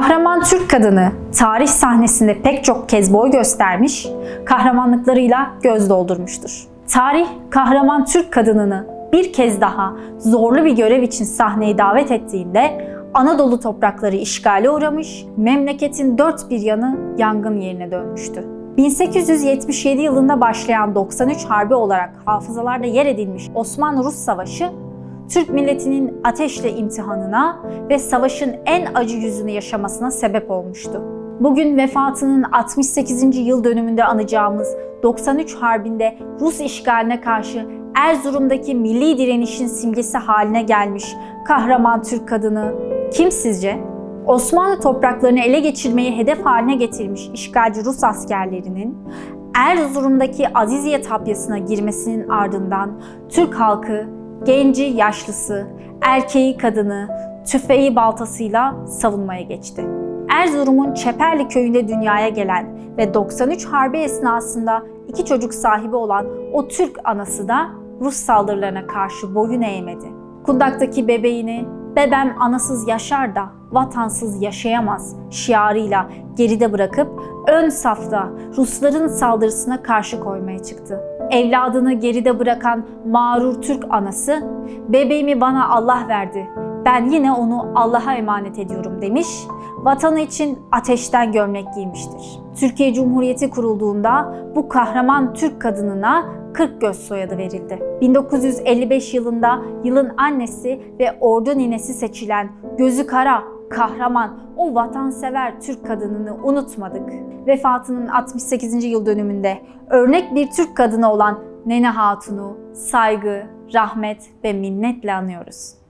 Kahraman Türk kadını tarih sahnesinde pek çok kez boy göstermiş, kahramanlıklarıyla göz doldurmuştur. Tarih kahraman Türk kadınını bir kez daha zorlu bir görev için sahneye davet ettiğinde Anadolu toprakları işgale uğramış, memleketin dört bir yanı yangın yerine dönmüştü. 1877 yılında başlayan 93 Harbi olarak hafızalarda yer edilmiş Osmanlı-Rus Savaşı, Türk milletinin ateşle imtihanına ve savaşın en acı yüzünü yaşamasına sebep olmuştu. Bugün vefatının 68. yıl dönümünde anacağımız 93 Harbi'nde Rus işgaline karşı Erzurum'daki milli direnişin simgesi haline gelmiş kahraman Türk kadını kim sizce? Osmanlı topraklarını ele geçirmeyi hedef haline getirmiş işgalci Rus askerlerinin Erzurum'daki Aziziye tapyasına girmesinin ardından Türk halkı genci yaşlısı, erkeği kadını tüfeği baltasıyla savunmaya geçti. Erzurum'un Çeperli köyünde dünyaya gelen ve 93 Harbi esnasında iki çocuk sahibi olan o Türk anası da Rus saldırılarına karşı boyun eğmedi. Kundaktaki bebeğini bebem anasız yaşar da vatansız yaşayamaz şiarıyla geride bırakıp ön safta Rusların saldırısına karşı koymaya çıktı. Evladını geride bırakan mağrur Türk anası, bebeğimi bana Allah verdi, ben yine onu Allah'a emanet ediyorum demiş, vatanı için ateşten gömlek giymiştir. Türkiye Cumhuriyeti kurulduğunda bu kahraman Türk kadınına 40 göz soyadı verildi. 1955 yılında yılın annesi ve ordu ninesi seçilen gözü kara, kahraman, o vatansever Türk kadınını unutmadık. Vefatının 68. yıl dönümünde örnek bir Türk kadını olan Nene Hatun'u saygı, rahmet ve minnetle anıyoruz.